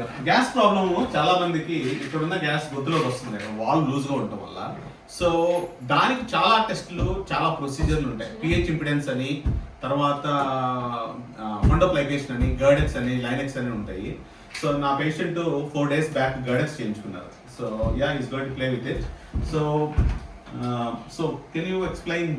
Gas problem చాలా మందికి ఇక్కడ ఉన్న గ్యాస్ గొంతులోకి వస్తుంది. వాల్ లూజ్గా ఉండటం వల్ల. సో దానికి చాలా టెస్టులు చాలా ప్రొసీజర్లు ఉంటాయి. పిహెచ్ ఇంపిడెన్స్ అని తర్వాత ఫండోప్లైకేషన్ అని గర్డెక్స్ అని లైనెక్స్ అని ఉంటాయి. సో నా patient four days back GERDx చేయించుకున్నారు. So ya is going play with it. So so can you explain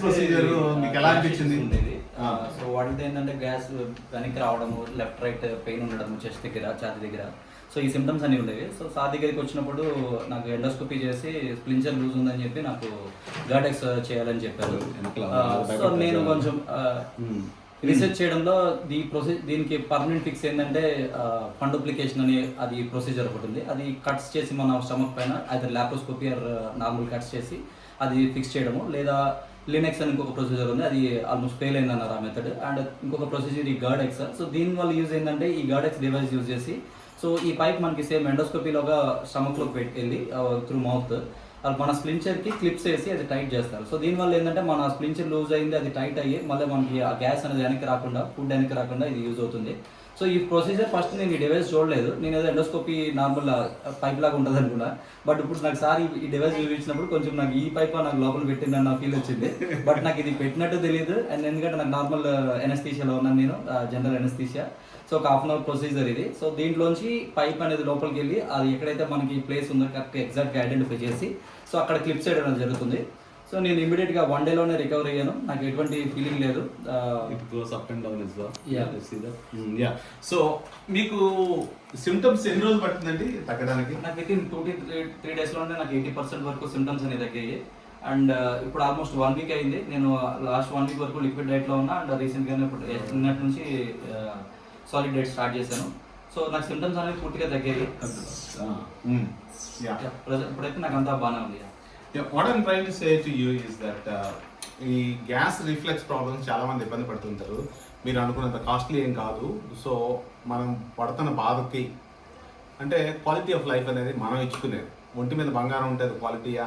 procedure uh, మీకు ఎలా అనిపించింది? ఉండేది ఆ. సో వాటితో ఏంటంటే గ్యాస్ వెనక్కి రావడము లెఫ్ట్ రైట్ పెయిన్ ఉండడం చెస్ట్ దగ్గర ఛాతి దగ్గర సో ఈ సిమ్టమ్స్ అన్ని ఉండేవి సో సార్ దగ్గరికి వచ్చినప్పుడు నాకు ఎండోస్కోపీ చేసి స్ప్లించర్ లూజ్ ఉందని చెప్పి నాకు గాడెక్స్ చేయాలని చెప్పారు సో భయపడతారు. నేను కొంచెం Hmm. రీసెర్చ్ చేయడంలో దీ ప్రొసీ దీనికి పర్మనెంట్ ఫిక్స్ ఏంటంటే ఫండోప్లికేషన్ అని అది ప్రొసీజర్ ఒకటి ఉంది. అది కట్స్ చేసి మన స్టమక్ పైన అయితే ల్యాప్రోస్కోపీ ఆర్ నార్మల్ కట్స్ చేసి అది ఫిక్స్ చేయడము. లేదా లినెక్స్ అని ఇంకొక ప్రొసీజర్ ఉంది. అది ఆల్మోస్ట్ ఫెయిల్ అయింది అన్నారు ఆ మెథడ్ అండ్ ఇంకొక ప్రొసీజర్ ఈ గర్డ్ ఎక్స్ సో దీని వల్ల యూజ్ ఏంటంటే ఈ గర్డ్ ఎక్స్ డివైస్ యూజ్ చేసి సో ఈ పైప్ మనకి సేమ్ ఎండోస్కోపీలోగా స్టమక్లోకి పెట్టి వెళ్ళి త్రూ మౌత్ వాళ్ళు మన స్ప్లించర్కి క్లిప్స్ వేసి అది టైట్ చేస్తారు. సో దీనివల్ల ఏంటంటే మన స్ప్లించర్ లూజ్ అయింది అది టైట్ అయ్యి మళ్ళీ మనకి ఆ గ్యాస్ అనేది వెనక్కి రాకుండా ఫుడ్ వెనక్కి రాకుండా ఇది యూజ్ అవుతుంది. సో ఈ ప్రొసీజర్ ఫస్ట్ నేను ఈ డివైస్ చూడలేదు. నేను ఏదో ఎండోస్కోపీ నార్మల్ పైప్ లాగా ఉంటుంది అనుకున్నా. బట్ ఇప్పుడు నాకు సార్ ఈ- డివైస్ చూపించినప్పుడు కొంచెం నాకు ఈ పైప్ నాకు లోపల పెట్టిందని నా ఫీల్ వచ్చింది. బట్ నాకు ఇది పెట్టినట్టు తెలియదు అండ్ ఎందుకంటే నాకు నార్మల్ ఎనస్థీషియాలో ఉన్నాను నేను జనరల్ ఎనస్థీషియా సో ఒక హాఫ్ అన్ అవర్ ప్రొసీజర్ ఇది. సో దీంట్లోంచి పైప్ అనేది లోపలికి వెళ్ళి అది ఎక్కడైతే మనకి ప్లేస్ ఉందో కరెక్ట్ ఎగ్జాక్ట్గా ఐడెంటిఫై చేసి సో అక్కడ క్లిప్ చేయడం అనేది జరుగుతుంది. సో నేను ఇమీడియట్గా వన్ డేలోనే రికవర్ అయ్యాను. నాకు ఎటువంటి ఫీలింగ్ లేదు. yeah. సో మీకు సిమ్టమ్స్ ఎన్ని రోజులు పట్టిందండి తగ్గడానికి? నాకు విత్ ఇన్ టూ టీ త్రీ త్రీ డేస్లోనే నాకు ఎయిటీ పర్సెంట్ వరకు సిమ్టమ్స్ అనేది తగ్గాయి. అండ్ ఇప్పుడు ఆల్మోస్ట్ వన్ వీక్ అయింది. నేను లాస్ట్ వన్ వీక్ వరకు లిక్విడ్ డైట్లో ఉన్నా అండ్ రీసెంట్గానే ఇప్పుడు నిన్నటి నుంచి సాలిడ్ డైట్ స్టార్ట్ చేశాను. సో నాకు సిమ్టమ్స్ అనేది పూర్తిగా తగ్గాయి. Ah, mm. Present- ఇప్పుడైతే నాకు అంతా బాగానే ఉంది. Yeah, what I'm trying to say to you uh, ఈ గ్యాస్ రిఫ్లెక్స్ ప్రాబ్లమ్స్ చాలా మంది ఇబ్బంది పడుతుంటారు. మీరు అనుకున్నంత కాస్ట్లీ ఏం కాదు. సో మనం పడుతున్న బాధకి అంటే క్వాలిటీ ఆఫ్ లైఫ్ అనేది మనం ఇచ్చుకునేది. ఒంటి మీద బంగారం ఉంటే అది క్వాలిటీయా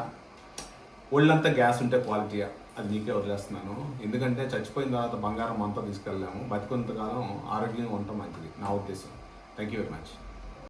ఒళ్ళంతా గ్యాస్ ఉంటే క్వాలిటీయా అది నీకే వదిలేస్తున్నాను. ఎందుకంటే చచ్చిపోయిన తర్వాత బంగారం అంతా తీసుకెళ్ళాము బతికొంతకాలం ఆరోగ్యంగా ఉండటం మంచిది. నా ఉద్దేశం. Thank you very much